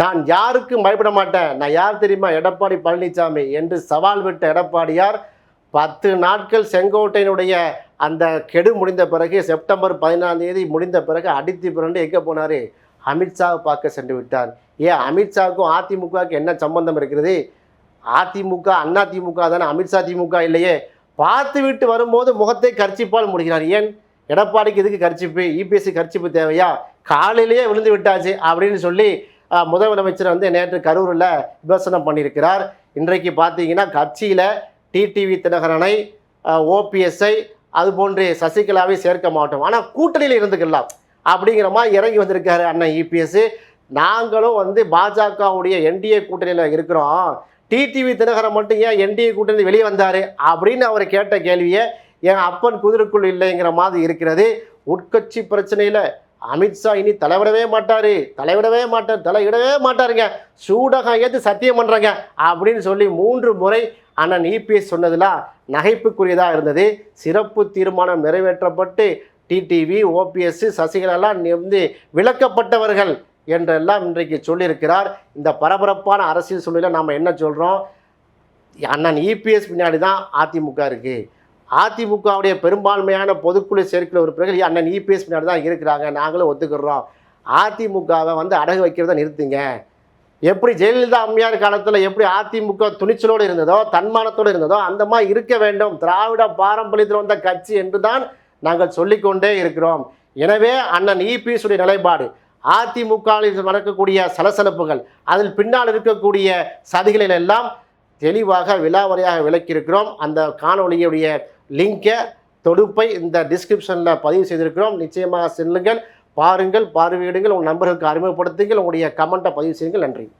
தான் யாருக்கும் பயப்பட மாட்டேன். நான் யார் தெரியுமா? எடப்பாடி பழனிசாமி என்று சவால் விட்ட எடப்பாடியார் பத்து நாட்கள் செங்கோட்டையினுடைய அந்த கெடு முடிந்த பிறகு செப்டம்பர் பதினாலாம் தேதி முடிந்த பிறகு அடித்து பிறண்டு எங்கே போனார்? அமித்ஷாவை பார்க்க சென்று விட்டார். ஏன்? அமித்ஷாவுக்கும் அதிமுகவுக்கு என்ன சம்பந்தம் இருக்கிறது? அதிமுக அண்ணா திமுக தானே? அமித்ஷா திமுக இல்லையே. பார்த்து விட்டு வரும்போது முகத்தை கர்ச்சிப்பால் முடிகிறார். ஏன்? எடப்பாடிக்கு எதுக்கு கர்ச்சிப்பு? இபிஎஸ்சி கர்ச்சிப்பு தேவையா? காலையிலேயே விழுந்து விட்டாச்சு அப்படின்னு சொல்லி முதலமைச்சர் வந்து நேற்று கரூரில் விமர்சனம் பண்ணியிருக்கிறார். இன்றைக்கு பார்த்தீங்கன்னா கட்சியில் டிடிவி தினகரனை ஓபிஎஸ்ஐ அது போன்று சசிகலாவை சேர்க்க மாட்டோம். ஆனால் கூட்டணியில் இருந்துக்கலாம். அப்படிங்கிற மாதிரி இறங்கி வந்திருக்காரு அண்ணன் இபிஎஸ் நாங்களும் வந்து பாஜகவுடைய என்டிஏ கூட்டணியில் இருக்கிறோம். டிடிவி தினகரன் மட்டும் ஏன் என்டிஏ கூட்டணி வெளியே வந்தார்? அப்படின்னு அவர் கேட்ட கேள்வியை என் அப்பன் குதிரைக்குள் இல்லைங்கிற மாதிரி இருக்கிறது. உட்கட்சி பிரச்சனையில் அமித்ஷா இனி தலைவிடவே மாட்டார். தலைவிடவே மாட்டார் தலையிடவே மாட்டாருங்க. சூடகம் ஏற்று சத்தியம் பண்ணுறாங்க அப்படின்னு சொல்லி மூன்று முறை அண்ணன் இபிஎஸ் சொன்னதெல்லாம் நகைப்புக்குரியதாக இருந்தது. சிறப்பு தீர்மானம் நிறைவேற்றப்பட்டு டிடிவி ஓபிஎஸ் சசிகலாலாம் வந்து விளக்கப்பட்டவர்கள் என்றெல்லாம் இன்றைக்கு சொல்லியிருக்கிறார். இந்த பரபரப்பான அரசியல் சூழலில் நாம் என்ன சொல்கிறோம் அண்ணன் இபிஎஸ் பின்னாடி தான் அதிமுக இருக்குது அதிமுகவுடைய பெரும்பான்மையான பொதுக்குழு செயற்குழு உறுப்பினர்கள் அண்ணன் இபிஎஸ் பின்னாடி தான் இருக்கிறாங்க. நாங்களும் ஒத்துக்கிறோம். அதிமுகவை வந்து அடகு வைக்கிறத நிறுத்துங்க. எப்படி ஜெயலலிதா அம்மையார் காலத்தில் எப்படி அதிமுக துணிச்சலோடு இருந்ததோ தன்மானத்தோடு இருந்ததோ அந்த மாதிரி இருக்க வேண்டும். திராவிட பாரம்பரியத்தில் வந்த கட்சி என்று தான் நாங்கள் சொல்லிக்கொண்டே இருக்கிறோம். எனவே அண்ணன் இபிஎஸுடைய நிலைப்பாடு அதிமுகவில் நடக்கக்கூடிய சலசலப்புகள் அதில் பின்னால் இருக்கக்கூடிய சதிகளில் எல்லாம் தெளிவாக விலாவரியாக விளக்கியிருக்கிறோம். அந்த காணொளியுடைய லிங்கை தொடுப்பை இந்த டிஸ்கிரிப்ஷனில் பதிவு செய்திருக்கிறோம். நிச்சயமாக செல்லுங்கள் பாருங்கள் பார்வையிடுங்கள் உங்கள் நண்பர்களுக்கு அறிமுகப்படுத்துங்கள் உங்களுடைய கமெண்ட்டை பதிவு செய்யுங்கள். நன்றி.